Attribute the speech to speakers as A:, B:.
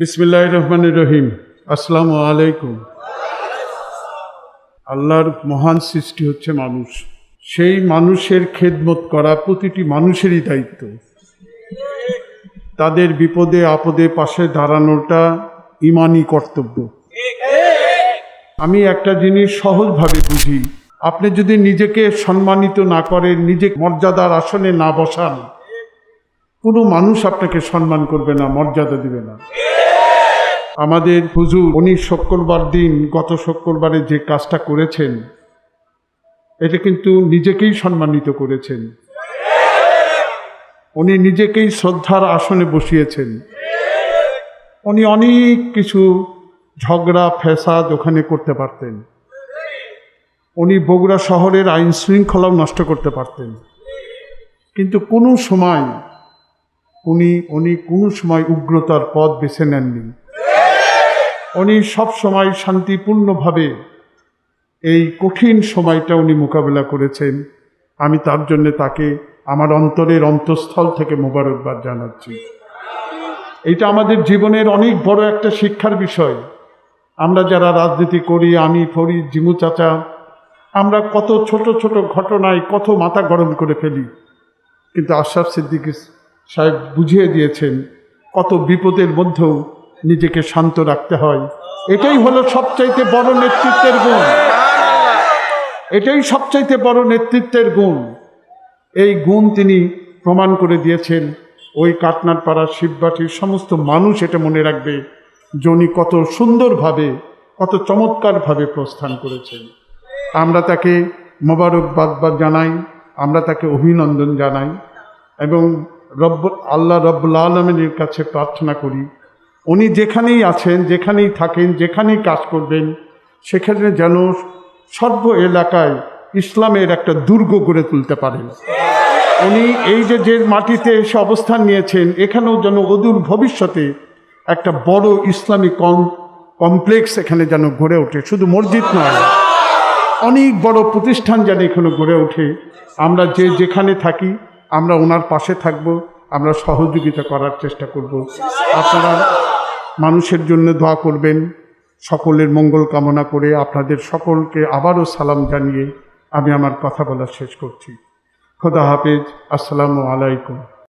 A: বিসমিল্লাহ রহমান রহিম আসসালামু আলাইকুম আল্লাহর মহান সৃষ্টি হচ্ছে মানুষ। সেই মানুষের খেদমত করা প্রতিটি মানুষেরই দায়িত্ব। তাদের বিপদে আপদে পাশে দাঁড়ানোটা ইমানই কর্তব্য। আমি একটা জিনিস সহজভাবে বুঝি। আপনি যদি নিজেকে সম্মানিত না করেন নিজে মর্যাদার আসনে না বসান, কোনো মানুষ আপনাকে সম্মান করবে না, মর্যাদা দিবে না। আমাদের হুজুর উনি শুক্রবার দিন, গত শুক্রবারে যে কাজটা করেছেন, এটা কিন্তু নিজেকেই সম্মানিত করেছেন। উনি নিজেকেই শ্রদ্ধার আসনে বসিয়েছেন। উনি অনেক কিছু ঝগড়া, ফ্যাসাদ ওখানে করতে পারতেন। উনি বগুড়া শহরের আইন শৃঙ্খলাও নষ্ট করতে পারতেন। কিন্তু কোনো সময় উনি উনি কোনো সময় উগ্রতার পথ বেছে নেননি। উনি সব সময় শান্তিপূর্ণভাবে এই কঠিন সময়টা উনি মোকাবেলা করেছেন। আমি তার জন্য তাকে আমার অন্তরের অন্তঃস্থল থেকে মোবারকবাদ জানাচ্ছি। এটা আমাদের জীবনের অনেক বড় একটা শিক্ষার বিষয়। আমরা যারা রাজনীতি করি, আমি ফরি জিমু চাচা, আমরা কত ছোট ছোট ঘটনায় কত মাথা গরম করে ফেলি। কিন্তু আশরাফ সিদ্দিকী সাহেব বুঝিয়ে দিয়েছেন কত বিপদের মধ্যেও নিজেকে শান্ত রাখতে হয়। এটাই হলো সবচাইতে বড় নেতৃত্বের গুণ। এটাই সবচাইতে বড় নেতৃত্বের গুণ। এই গুণ তিনি প্রমাণ করে দিয়েছেন। ওই কাটনার পাড়ার শিববাটির সমস্ত মানুষ এটা মনে রাখবে, জনি কত সুন্দরভাবে, কত চমৎকারভাবে প্রস্থান করেছেন। আমরা তাকে মোবারকবাদ জানাই, আমরা তাকে অভিনন্দন জানাই এবং রব্ব, আল্লাহ রব্বুল আলমিনের কাছে প্রার্থনা করি। উনি যেখানেই আছেন, যেখানেই থাকেন, যেখানেই কাজ করবেন, সেখানে যেন সর্ব এলাকায় ইসলামের একটা দুর্গ গড়ে তুলতে পারেন। উনি এই যে যে মাটিতে এসে অবস্থান নিয়েছেন, এখানেও যেন অদূর ভবিষ্যতে একটা বড় ইসলামী কম, কমপ্লেক্স এখানে যেন গড়ে ওঠে। শুধু মসজিদ নয়, অনেক বড় প্রতিষ্ঠান যেন এখানে গড়ে ওঠে। আমরা যে যেখানে থাকি, আমরা ওনার পাশে থাকব, আমরা সহযোগিতা করার চেষ্টা করব। আপনারা মানুষের জন্য দোয়া করবেন। সকলের মঙ্গল কামনা করে আপনাদের সকলকে আবারও সালাম জানিয়ে আমি আমার কথা বলা শেষ করছি। খোদা হাফেজ। আসসালামু আলাইকুম।